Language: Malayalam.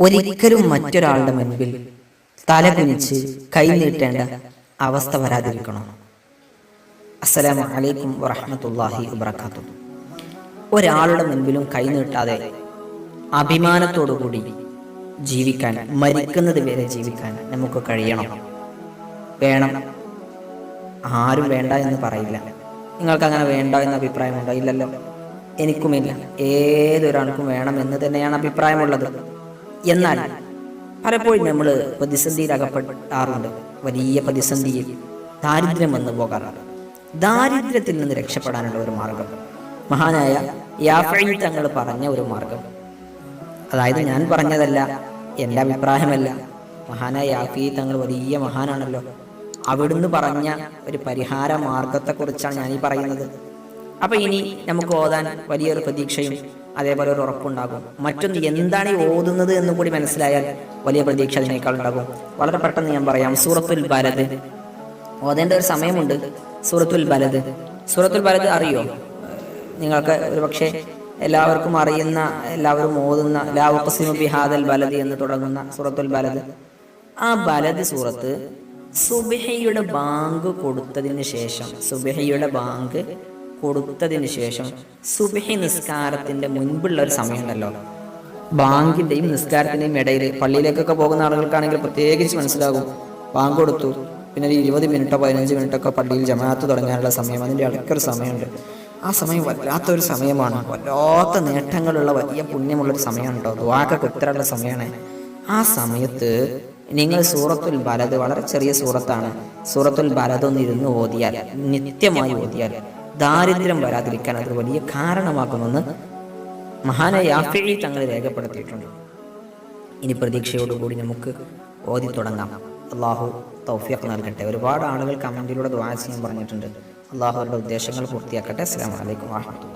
ഒരിക്കലും മറ്റൊരാളുടെ മുൻപിൽ തല കുനിച്ച് കൈനീട്ടേണ്ട അവസ്ഥ വരാതിരിക്കണം. അസ്സലാമു അലൈക്കും വറഹമത്തല്ലാഹി വബറകാതുഹു. ഒരാളുടെ മുൻപിലും കൈനീട്ടാതെ അഭിമാനത്തോടുകൂടി ജീവിക്കാൻ മരിക്കുന്നത് വരെ ജീവിക്കാൻ നമുക്ക് കഴിയണം. വേണം. ആരും വേണ്ട എന്ന് പറയില്ല. നിങ്ങൾക്ക് അങ്ങനെ വേണ്ട എന്ന അഭിപ്രായമുണ്ടോ ഇല്ലല്ലോ. എനിക്കുമില്ല. ഏതൊരാൾക്കും വേണം എന്ന് തന്നെയാണ് അഭിപ്രായമുള്ളത്. എന്നാൽ പലപ്പോഴും നമ്മൾ പ്രതിസന്ധിയിൽ അകപ്പെടാറുണ്ട് വലിയ പ്രതിസന്ധിയിൽ ദാരിദ്ര്യം വന്നു പോകാറുണ്ട്. ദാരിദ്ര്യത്തിൽ നിന്ന് രക്ഷപ്പെടാനുള്ള ഒരു മാർഗം. മഹാനായ യാഫഴി തങ്ങൾ പറഞ്ഞ ഒരു മാർഗം. അതായത് ഞാൻ പറഞ്ഞതല്ല എന്റെ അഭിപ്രായമല്ല. മഹാനായ യാഫി തങ്ങൾ വലിയ മഹാനാണല്ലോ. അവിടുന്ന് പറഞ്ഞ ഒരു പരിഹാര മാർഗത്തെക്കുറിച്ചാണ് ഞാൻ ഈ പറയുന്നത്. അപ്പൊ ഇനി നമുക്ക് ഓതാൻ വലിയൊരു പ്രതീക്ഷയും അതേപോലെ ഒരു ഉറപ്പുണ്ടാകും. മറ്റൊന്ന് എന്താണ് ഈ ഓതുന്നത് എന്ന് കൂടി മനസ്സിലായാൽ വലിയ പ്രതീക്ഷ അതിനേക്കാൾ ഉണ്ടാകും. വളരെ പെട്ടെന്ന് ഞാൻ പറയാം സൂറത്തുൽ ബലത് ഓതേണ്ട ഒരു സമയമുണ്ട്. സൂറത്തുൽ ബലത് സൂറത്തുൽ ബലത് അറിയോ? നിങ്ങൾക്ക് ഒരുപക്ഷെ എല്ലാവർക്കും അറിയുന്ന എല്ലാവരും ഓതുന്ന ലാവഖസിമു ബിഹാദൽ ബലദ് എന്ന് തുടങ്ങുന്ന സൂറത്തുൽ ബലത് ആ ബലത് സൂറത്ത് സുബിഹയുടെ ബാങ്ക് കൊടുത്തതിന് ശേഷം സുബിഹയുടെ ബാങ്ക് കൊടുത്തതിന് ശേഷം സുബഹി നിസ്കാരത്തിന്റെ മുൻപുള്ള ഒരു സമയമുണ്ടല്ലോ. ബാങ്കിന്റെയും നിസ്കാരത്തിന്റെയും ഇടയിൽ പള്ളിയിലേക്കൊക്കെ പോകുന്ന ആളുകൾക്കാണെങ്കിൽ പ്രത്യേകിച്ച് മനസ്സിലാകും. ബാങ്ക് കൊടുത്തു. പിന്നെ ഒരു ഇരുപത് മിനിറ്റോ പതിനഞ്ച് മിനിറ്റൊക്കെ പള്ളിയിൽ ജമാഅത്ത് തുടങ്ങാനുള്ള സമയം. അതിന്റെ ഇടയ്ക്കൊരു സമയമുണ്ട്. ആ സമയം വല്ലാത്തൊരു സമയമാണ്. വല്ലാത്ത നേട്ടങ്ങളുള്ള വലിയ പുണ്യമുള്ളൊരു സമയമാണ് കേട്ടോ ദ്വാക്കൊക്കെ ഉത്തരമുള്ള സമയമാണ്. ആ സമയത്ത് നിങ്ങൾ സൂറത്തുൽ ബലത് വളരെ ചെറിയ സൂറത്താണ്. സൂറത്തുൽ ബലത് ഇരുന്ന് ഓതിയാൽ നിത്യമായി ഓതിയാൽ ദാരിദ്ര്യം വരാതിരിക്കാൻ അത് വലിയ കാരണമാകുമെന്ന് മഹാനായ യാഫി തങ്ങൾ രേഖപ്പെടുത്തിയിട്ടുണ്ട്. ഇനി പ്രതീക്ഷയോടുകൂടി നമുക്ക് ഓതി തുടങ്ങാം. അള്ളാഹു തൗഫിയൊക്കെ നൽകട്ടെ. ഒരുപാട് ആളുകൾ കമന്റിലൂടെ ചെയ്യാൻ പറഞ്ഞിട്ടുണ്ട്. അള്ളാഹു ഉദ്ദേശങ്ങൾ പൂർത്തിയാക്കട്ടെ. അസ്സാം വലൈക്കും വാഹമത്തുള്ള